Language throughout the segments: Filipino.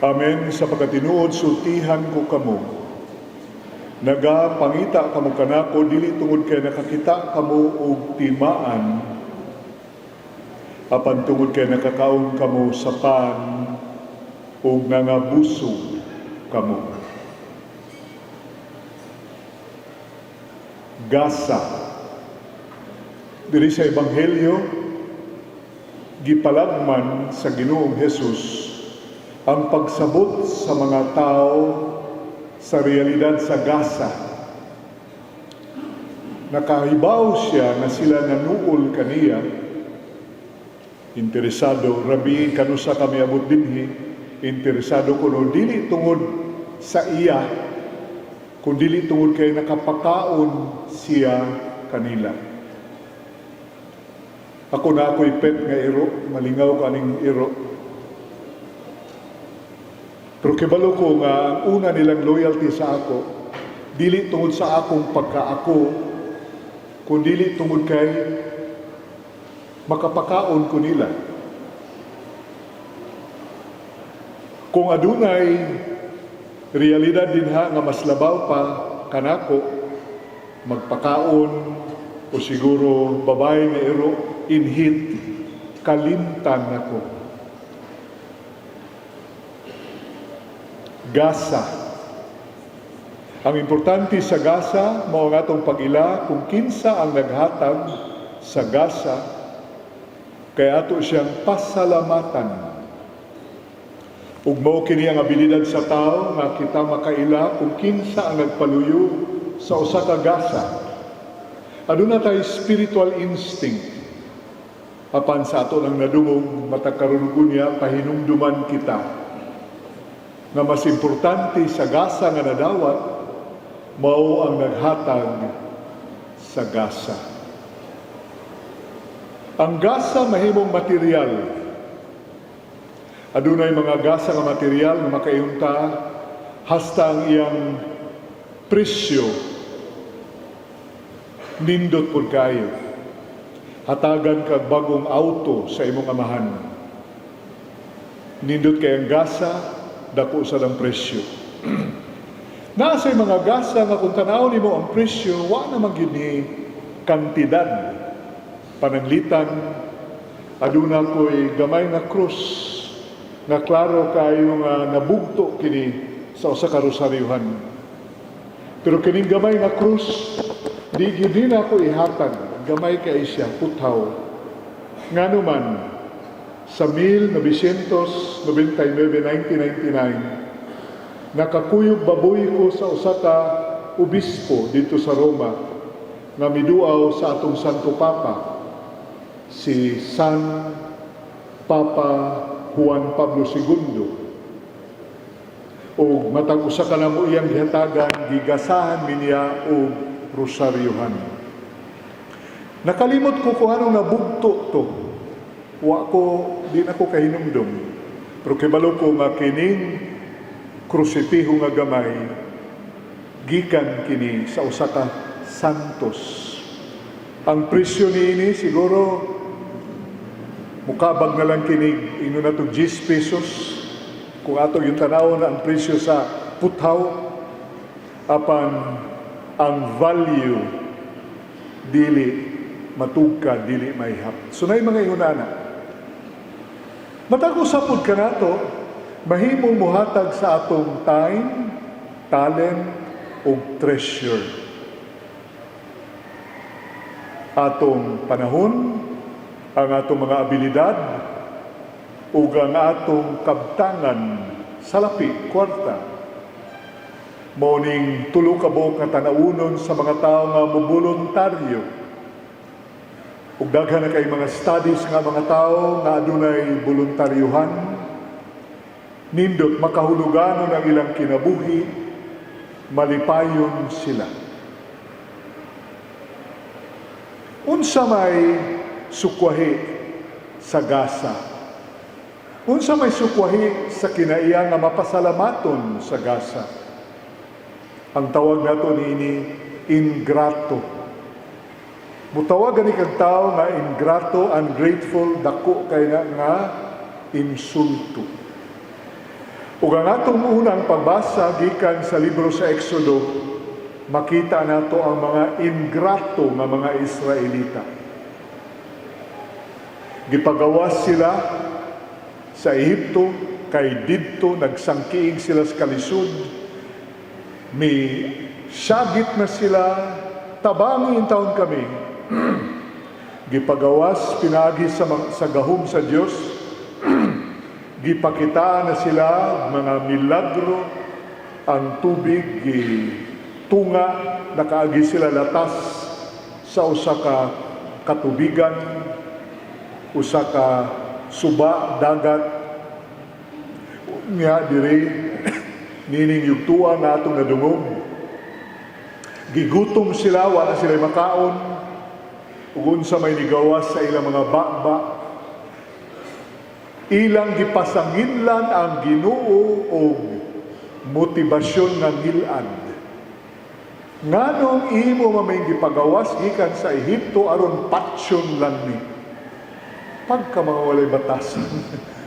Amen sa pagkatinuod sultihan ko kamo. Nagapangita kamo kanako dili tungod kay nakakita kamo og timaan. Apan tungod kay nakakaon kamo sa pan ug nangabuso kamo. Gasa. Diri sa Ebanghelyo, gipalagman sa Ginoong Hesus ang pagsabot sa mga tao sa realidad sa Gaza. Nakahibaw siya na sila nanuol kaniya. Interesado, Rabi, kanusa kami abot dinhi. Interesado kuno dili tungod sa iya, kung dili tungod kay nakapakaon siya kanila. Ako na ako'y pet nga iro, malingaw ka ning iro. Pero kibalo ko nga ang una nilang loyalty sa ako, dili tungod sa akong pagkaako, kung dili tungod kay makapakaon ko nila. Kung adunay realidad din ha nga mas labaw pa kanako magpakaon o siguro babae nga iro inhit kalimtan nako. Gasa. Ang importante sa Gasa, mao nga atong pag-ila kung kinsa ang naghatag sa Gasa, kaya ato siyang pasalamatan. Ug mao kini ang abilidad sa tao nga kita makaila kung kinsa ang nagpaluyo sa usa ka Gasa. Aduna tay spiritual instinct. Apan sa ato lang nadumog matakarunugon niya pahinumduman kita nga mas importante sa gasa nga nadawat mao ang naghatag sa gasa. Ang gasa mahimong material. Adunay mga gasa nga material nga makaiyunta hasta ang iyang presyo nindot pud kayo. Hatagan kag bagong auto sa imong amahan. Nindot kay ang gasa, dako sa ng presyo. Nasa mga gasa nga kung tanaw nimo ang presyo, wa naman gyud ni kantidad. Pananglitan, aduna ko'y gamay na krus na klaro kayo nga nabugto kini sa usa ka. Pero kining gamay nga krus, di gyud din ako ihatag. Gamay kay siya, puthaw. Ngano man, sa 1999-1999, nakakuyog baboy ko sa usa ka obispo dito sa Roma nga miduaw sa atong Santo Papa si San Papa Juan Pablo II. O matag usa ka na mo iyang gihatagan, gigasahan niya o rosaryuhan. Nakalimot ko kung anong nabugto to. Wa ko, di na ko kahinumdum. Pero kibalo ko nga kining krusitiho nga gamay, gikan kini sa usa santos. Ang presyo niini siguro mukabag na lang kini ino na to 10 pesos kung ato yung tanaw na ang presyo sa puthaw apan ang value dili matugka dili maihap. Sunay mga ihunana. Matag usapod ka nato, mahimong muhatag sa atong time, talent, o treasure. Atong panahon, ang atong mga abilidad, ug ang atong kabtangan sa lapi, kwarta. Morning tulo ka buok nga tanaunon sa mga tao nga moboluntaryo. Ug daghan kay mga studies nga mga tao nga adunay voluntaryuhan nindot makahuluganon ang ilang kinabuhi malipayon sila. Unsa may sukwahi sa gasa. Unsa may sukwahi sa kinaiya nga mapasalamaton sa gasa. Ang tawag nato niini ingrato. Mutawag ni kag tao nga ingrato, ungrateful, dako kay nga, nga insulto. Ug ang atong unang pagbasa gikan sa libro sa Exodo, makita nato ang mga ingrato nga mga Israelita. Gipagawas sila sa Ehipto, kay didto nagsangkiig sila sa kalisod. May syagit na sila, tabangin taon kami. Gipagawas pinagi sa, sa gahom sa Dios. Gipakita na sila mga milagro ang tubig tunga nakaagi sila latas sa usa ka katubigan usa ka suba dagat. Nga diri nining yugtuan na atong nadungog. Gigutom sila wala sila makaon ug unsa may nigawas sa ilang mga bakba. Ilang gipasanginlan ang Ginoo og motibasyon nga ngilad nganong imo mamay gipagawas gikan sa Ehipto aron patsyon lang ni? Pagka mga walay batasan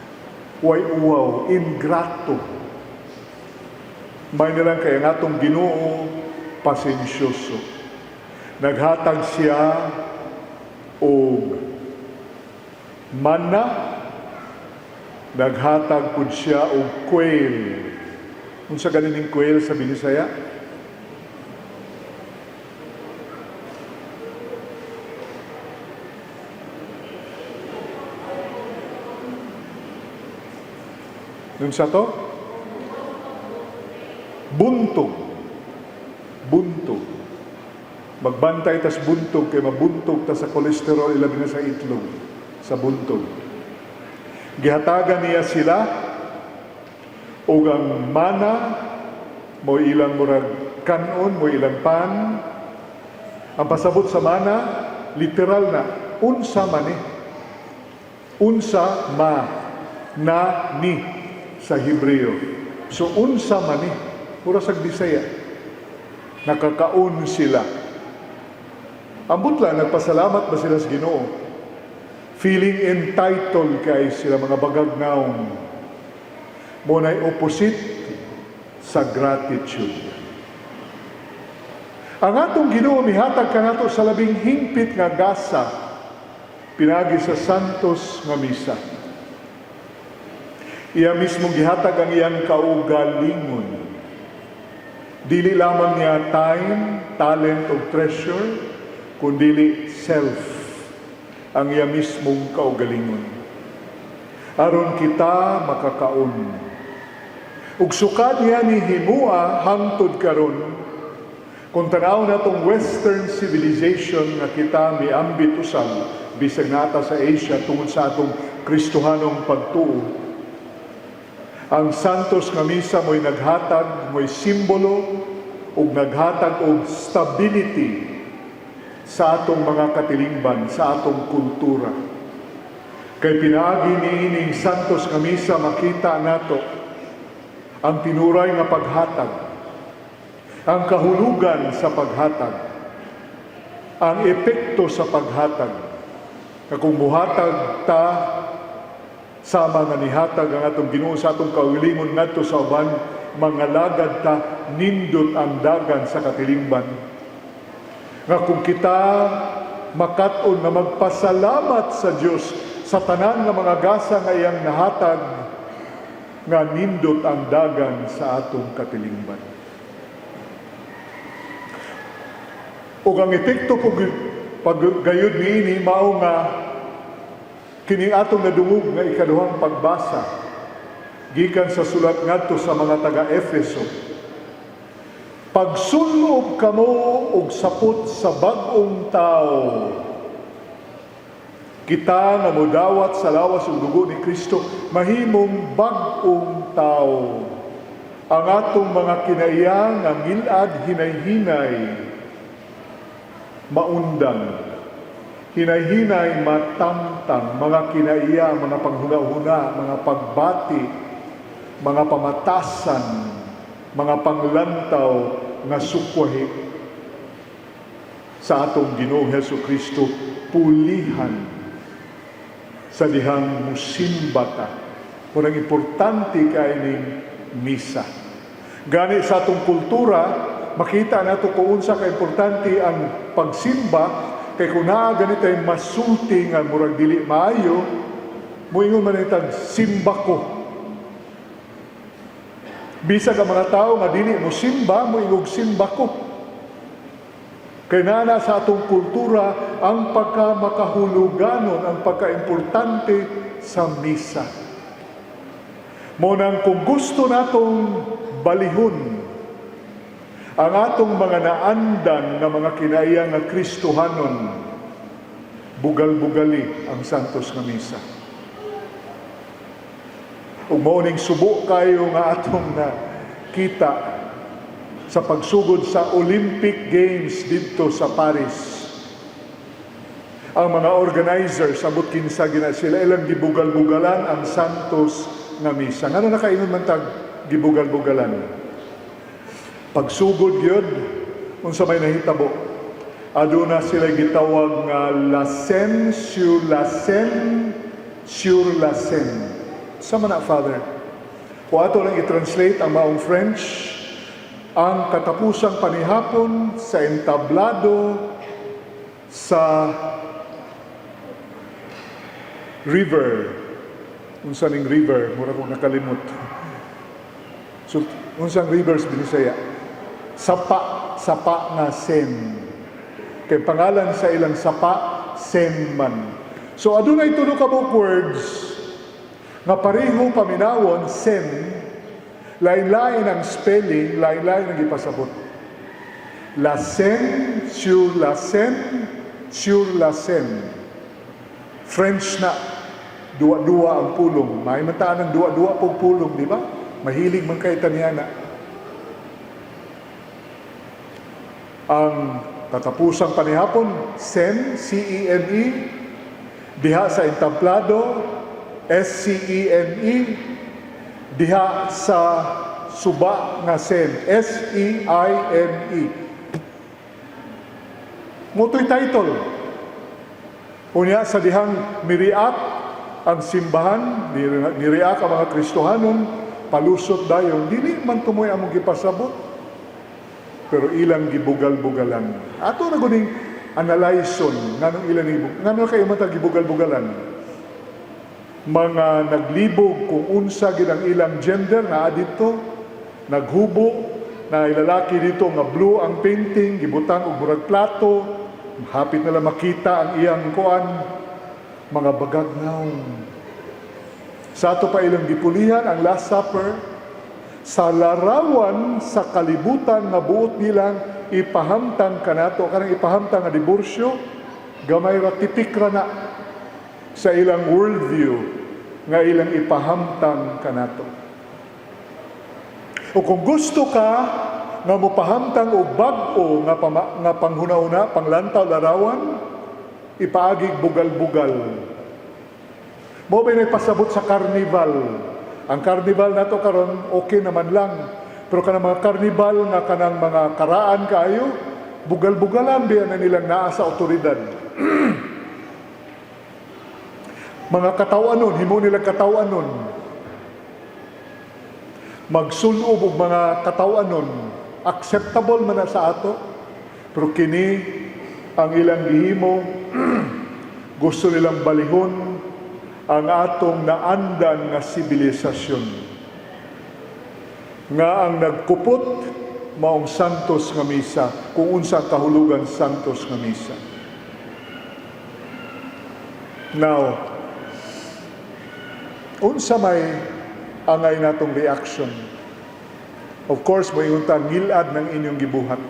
way uwaw ingrato. May nilang kaya nga Ginoo pasensyoso. Naghatag siya og manna naghatag pud siya og quail unsa ganin quail sa Binisaya Nun sa to? Buntog. Magbantay tas buntog kay mabuntog ta sa kolesterol ilabi na sa itlog sa buntog. Gihatagan niya sila ug ang mana mo ilang murag kanon mo ilang pan ang pasabot sa mana literal na unsa man ni unsa ma na ni sa Hebreo. So unsa man ni mura sa Bisaya. Nakakaon sila. Ambot lang nagpasalamat ba sila sa Ginoo? Feeling entitled kay sila mga bagagnaon. Mo na'y opposite sa gratitude. Ang atong Ginoo mihatag kanato sa labing hingpit nga gasa pinagi sa Santos nga misa. Iya mismo gihatag ang iyang kaugalingon. Dili lamang niya time, talent o treasure, kundili self ang iya mismong kaugalingon. Aron kita makakaon. Ug sukad niya ni himua hangtod karon kung tanaw na tong western civilization nga kita miambit usab bisag nata sa Asia tungod sa atong Kristohanong pagtuo ang Santos nga misa mo'y naghatag, mo'y simbolo ug naghatag og stability sa atong mga katilingban, sa atong kultura. Kay pinaagi ni ining Santos nga misa makita nato ang tinuray nga paghatag, ang kahulugan sa paghatag, ang epekto sa paghatag. Na kung muhatag ta sama nga nihatag ang atong Ginoo sa atong kaugalingon ngadto sa uban mga lagad ta nindot ang dagan sa katilingban nga kung kita makat-on na magpasalamat sa Dios sa tanan nga mga gasa nga iyang nahatag nga nindot ang dagan sa atong katilingban ug ang epekto pag paggayud niini mao nga Kini atong nadungog nga ikaduhang pagbasa gikan sa sulat ngadto sa mga taga Efeso. Pagsulob kamo og sapot sa bag-ong tao. Kita nga modawat sa lawas ug dugo ni Kristo mahimong bag-ong tao. Ang atong mga kinaiya nga ngilad hinay-hinay maundang hinay-hinay, matamtang, mga kinaiya, mga panghuna-huna, mga pagbati, mga pamatasan, mga panglantaw nga sukwahi sa atong Ginoo Heso Kristo pulihan sa dihang musimbata. Kung importante kay ning misa. Gani sa atong kultura, makita nato kung unsa ka importante ang pagsimba kay kung naa ganito yung masulti nga murag dili maayo, muingon man simba ko. Bisa ka mga tao nga dili mo simba, muingog simba ko. Kaya nana sa atong kultura ang pagkamakahuluganon, ang pagkaimportante sa misa. Munang kung gusto natong balihon ang atong mga naandan nga mga kinaiya nga Kristohanon, bugal-bugali ang Santos nga Misa. Ug mauning subo kayo nga atong na kita sa pagsugod sa Olympic Games dito sa Paris. Ang mga organizers, abot kinsa gina sila, ilang gibugal-bugalan ang Santos nga misa. Nga nakaingon man tag gibugal-bugalan. Pagsugod yun, kung sa may nahitabo, aduna sila gitawag nga lasen sur lasen sur lasen. Sa mana, Father? Kung ato lang i-translate ang maong French, ang katapusang panihapon sa entablado sa river. Unsa ning river? Mura kong nakalimot. So, unsang rivers binisaya? Sapa, sapa nga sen. Kay pangalan sa ilang sapa, senman. So, adunay tulo ka book words nga pareho paminawon sen lain-lain ang spelling, lain-lain ang ipasabot. La scène sur la scène sur la scène. French na, duwa-duwa ang pulong. May mataan ng duwa-duwa pong pulong, di ba? Mahilig man kay Italiana. Ang katapusang panihapon, sen, C-E-N-E, diha sa entablado, S-C-E-N-E, diha sa suba nga sen S E E. Mutoy title. Unya sa dihang miriak ang simbahan niriak ang mga Kristohanon palusot dayon. Dili man tumoy among gipasabot pero ilang gibugal-bugalan. Ato na guning analyson nganong ilang ibug ngano kayo man tag gibugal-bugalan mga naglibog kung unsa gid ang ilang gender na adito naghubo na ilalaki dito nga blue ang painting gibutang og murag plato hapit na lang makita ang iyang kuan mga bagagnaw sa ato pa ilang gipulihan ang last supper sa larawan sa kalibutan nga buot nilang ipahamtang kanato kanang ipahamtang nga diborsyo gamay ra tipik ra na sa ilang worldview nga ilang ipahamtang kanato. O kung gusto ka nga mopahamtang og bag-o nga pama, nga panghuna-una, panglantaw larawan, ipaagig bugal-bugal. Mo ba pasabot sa carnival? Ang carnival nato karon okay naman lang. Pero kanang mga carnival nga kanang mga karaan kaayo, bugal-bugalan biya na nilang naa sa otoridad. Mga katawanon, himo nila katawanon. Magsulob og mga katawanon, acceptable man na sa ato, pero kini ang ilang gihimo, gusto nilang balihon ang atong naandan nga sibilisasyon. Nga ang nagkupot maong santos nga misa, kung unsa kahulugan santos nga misa. Now, unsa may angay natong reaction. Of course, may unta ngilad ng inyong gibuhat.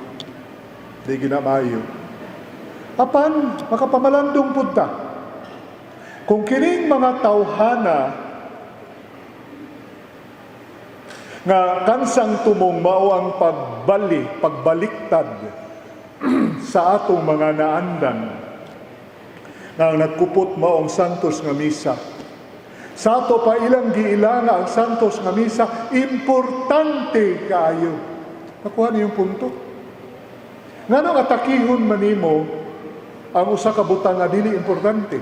Di ginamayo. Apan, makapamalandong punta. Kung kining mga tawhana nga kansang tumong mao ang pagbali, pagbaliktad sa atong mga naandan nga nagkupot maong santos nga misa sa pa ilang giilanga ang Santos nga misa, importante kaayo. Nakuha niyo yung punto? Nga nang atakihon manimo ang usa ka butang nga dili importante.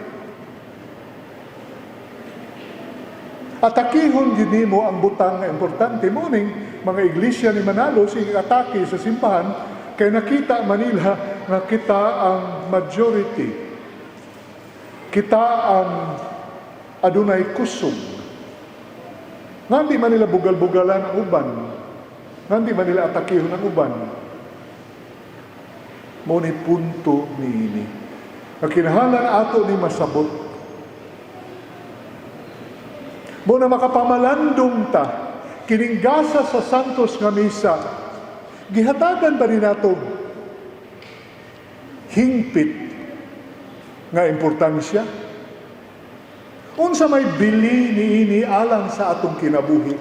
Atakihon gid nimo ang butang nga importante mo ning mga iglesia ni Manalo sige atake sa simbahan kay nakita Manila nga kita ang majority. Kita ang adunay kusog. Nga di man nila bugal-bugalan ang uban. Nga di man nila atakihon ang uban. Mo ni punto ni ini. Ang kinahalan ato ni masabot mo na makapamalandong ta kining gasa sa santos nga misa gihatagan ba ni nato hingpit nga importansya unsa may bili ni ini alang sa atong kinabuhi.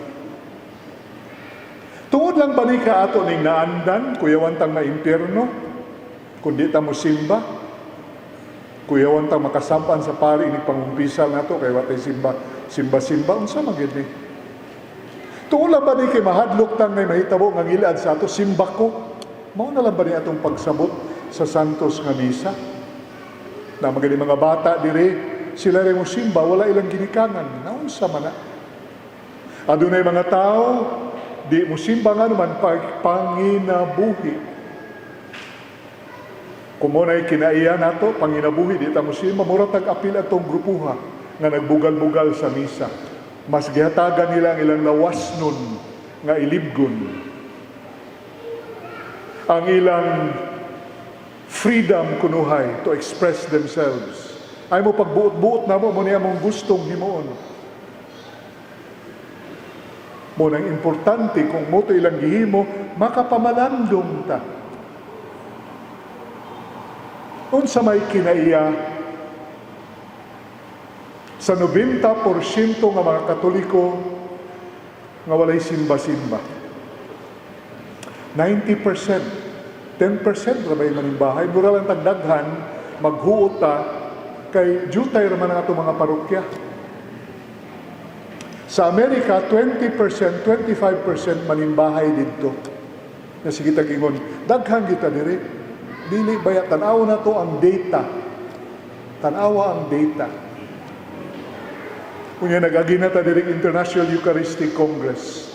Tungod lang ba ni ka ato ning naandan kuyawantang na impyerno? Kundi ta mo simba? Kuyawantang makasampan sa pari ni pangumpisal nato kay watay simba simba-simba unsa man gyud ni? Tuula ba ni kay mahadlok tang may mahitabo nga gilad sa ato simba ko? Mao na lang ba ni atong pagsabot sa santos nga misa? Na magani mga bata dire sila rin mo simba wala ilang ginikangan naunsa man na adunay mga tao di mo simba nga naman panginabuhi Kumunay kinaiya nato, panginabuhi, di ta mo simba, mura tag-apil atong grupuha nga nagbugal-bugal sa misa. Mas gihatagan nila ang ilang lawas nun nga ilibgon. Ang ilang freedom kunuhay to express themselves. Ay mo pagbuot-buot na mo, niya mong gustong himuon. Mo nang importante kung mo ilang gihimo, makapamalandong ta. Unsa may kinaiya sa 90% nga mga Katoliko nga walay simba-simba. 90%, 10% ra may manimbahay, mura lang tagdaghan, maghuot ta kay jutay raman atong mga parokya. Sa Amerika, 20%, 25% manimbahay dito. Na sige tagingon, daghan kita diri. Dili baya tanaw na to ang data. Tanawa ang data. Kunya nagagi na ta diri International Eucharistic Congress.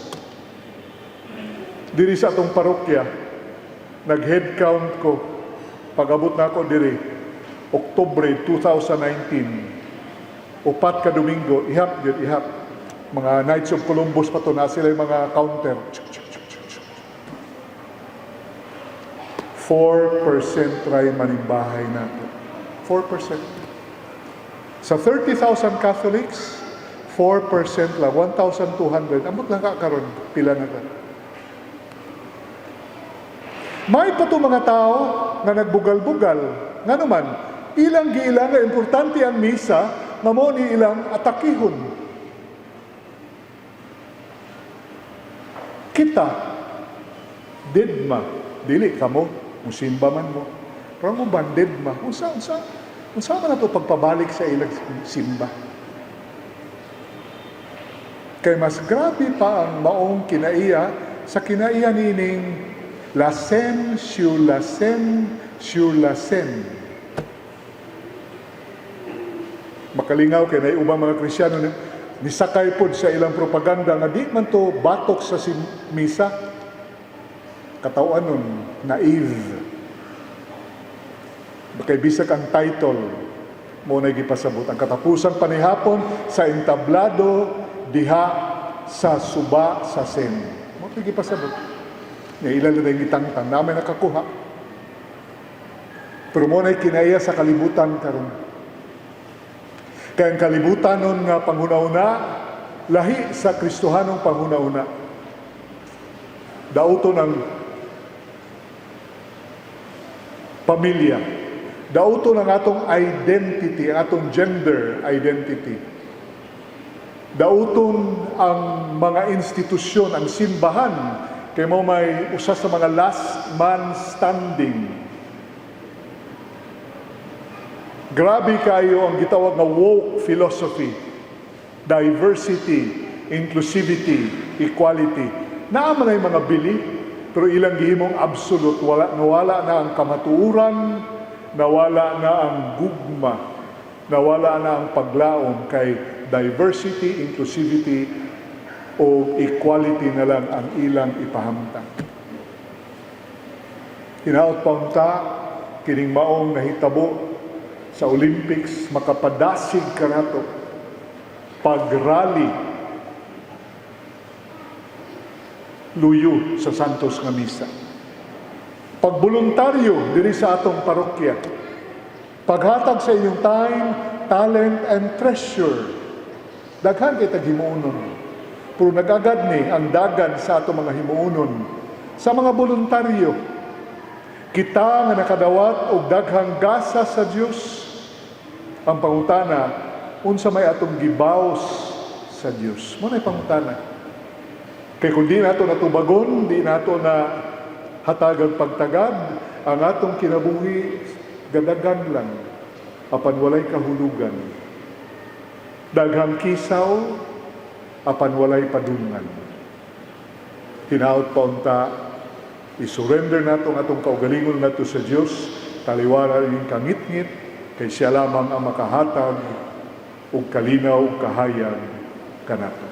Diri sa atong parokya, nag-head count ko, pag-abot na ako diri, Oktubre 2019. Upat ka Domingo, ihap yun, ihap. Mga Knights of Columbus pa to na sila yung mga counter. 4% try manimbahay nato. 4%. Sa 30,000 Catholics, 4% lang, 1,200. Amot lang ka karon pila na ta. May pa mga tao nga nagbugal-bugal. Nga naman, ilang giilang nga importante ang misa, nga mo ni ilang atakihon. Kita, didma, dili ka mo, musimba man mo. Pero mo ban, didma, unsa, unsa, unsa man na to pagpabalik sa ilang simba. Kay mas grabe pa ang maong kinaiya sa kinaiya nining lasen sur lasen sur lasen. Makalingaw kay nay ubang mga Kristiyano ni nisakay pod sa ilang propaganda nga di man to batok sa sim- misa. Katawan nun, naive. Kay bisag ang title mo na gipasabot ang katapusang panihapon sa entablado diha sa suba sa sen. Mo na gipasabot. Nga ilan na yung itangtang namin nakakuha. Pero mo na kinaya sa kalibutan karon. Kaya ang kalibutan nun nga panghuna-una, lahi sa Kristohanong panghuna-una. Dauto ng pamilya. Dauto ng atong identity, ang atong gender identity. Dauton ang mga institusyon, ang simbahan, kay mo may usa sa mga last man standing. Grabe kayo ang gitawag nga woke philosophy. Diversity, inclusivity, equality. Naaman na yung mga bili, pero ilang gihimong absolute, wala, nawala na ang kamatuuran, nawala na ang gugma, nawala na ang paglaom kay diversity, inclusivity, o equality na lang ang ilang ipahamtang. Hinaot pa kining maong nahitabo sa Olympics, makapadasig ka nato, pag-rally, luyo sa Santos nga Misa. Pagboluntaryo diri sa atong parokya. Paghatag sa inyong time, talent, and treasure. Daghan kay tag himuonon. Pero nagagad ni ang dagan sa atong mga himuonon sa mga voluntaryo. Kita nga nakadawat og daghang gasa sa Dios. Ang pangutana, unsa may atong gibaws sa Dios. Mo na pangutana. Kay kung di nato natubagon, di nato na hatagang pagtagad, ang atong kinabuhi gadagan lang, apan walay kahulugan. Daghang kisaw, apan walay padungan. Hinaot pa unta, isurrender nato ang atong kaugalingon nato sa Dios, taliwara ring kangit-ngit, kay siya lamang ang makahatag ug kalinaw kahayag kanato.